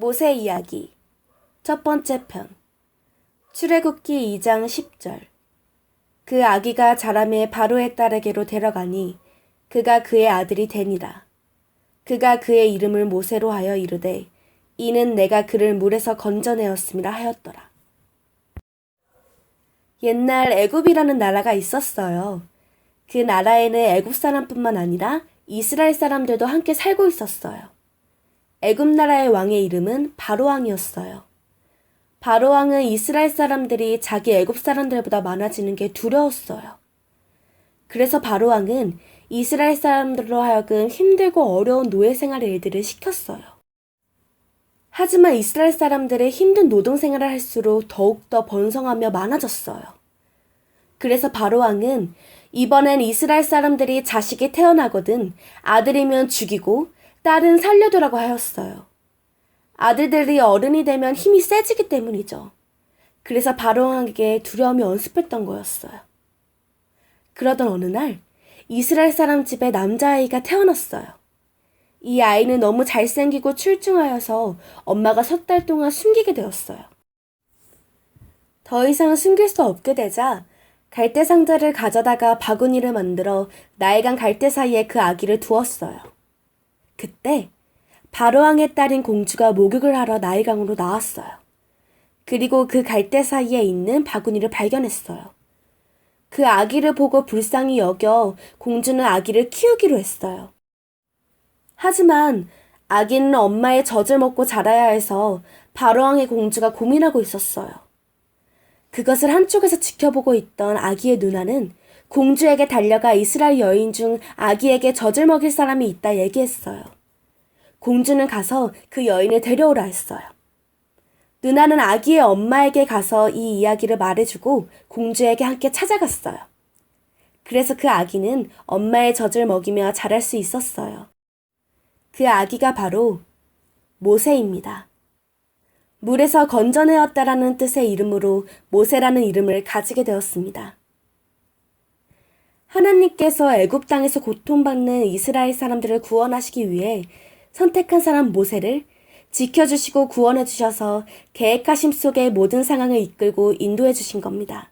모세 이야기. 첫 번째 편. 출애굽기 2장 10절. 그 아기가 자라매 바로의 딸에게로 데려가니 그가 그의 아들이 되니라. 그가 그의 이름을 모세로 하여 이르되 이는 내가 그를 물에서 건져내었음이라 하였더라. 옛날 애굽이라는 나라가 있었어요. 그 나라에는 애굽 사람뿐만 아니라 이스라엘 사람들도 함께 살고 있었어요. 애굽 나라의 왕의 이름은 바로왕이었어요. 바로왕은 이스라엘 사람들이 자기 애굽 사람들보다 많아지는 게 두려웠어요. 그래서 바로왕은 이스라엘 사람들로 하여금 힘들고 어려운 노예 생활 일들을 시켰어요. 하지만 이스라엘 사람들의 힘든 노동 생활을 할수록 더욱더 번성하며 많아졌어요. 그래서 바로왕은 이번엔 이스라엘 사람들이 자식이 태어나거든 아들이면 죽이고 딸은 살려두라고 하였어요. 아들들이 어른이 되면 힘이 세지기 때문이죠. 그래서 바로왕에게 두려움이 언습했던 거였어요. 그러던 어느 날 이스라엘 사람 집에 남자아이가 태어났어요. 이 아이는 너무 잘생기고 출중하여서 엄마가 석 달 동안 숨기게 되었어요. 더 이상 숨길 수 없게 되자 갈대 상자를 가져다가 바구니를 만들어 나일강 갈대 사이에 그 아기를 두었어요. 그때 바로왕의 딸인 공주가 목욕을 하러 나일강으로 나왔어요. 그리고 그 갈대 사이에 있는 바구니를 발견했어요. 그 아기를 보고 불쌍히 여겨 공주는 아기를 키우기로 했어요. 하지만 아기는 엄마의 젖을 먹고 자라야 해서 바로왕의 공주가 고민하고 있었어요. 그것을 한쪽에서 지켜보고 있던 아기의 누나는 공주에게 달려가 이스라엘 여인 중 아기에게 젖을 먹일 사람이 있다 얘기했어요. 공주는 가서 그 여인을 데려오라 했어요. 누나는 아기의 엄마에게 가서 이 이야기를 말해주고 공주에게 함께 찾아갔어요. 그래서 그 아기는 엄마의 젖을 먹이며 자랄 수 있었어요. 그 아기가 바로 모세입니다. 물에서 건져내었다라는 뜻의 이름으로 모세라는 이름을 가지게 되었습니다. 하나님께서 애굽 땅에서 고통받는 이스라엘 사람들을 구원하시기 위해 선택한 사람 모세를 지켜주시고 구원해 주셔서 계획하심 속의 모든 상황을 이끌고 인도해 주신 겁니다.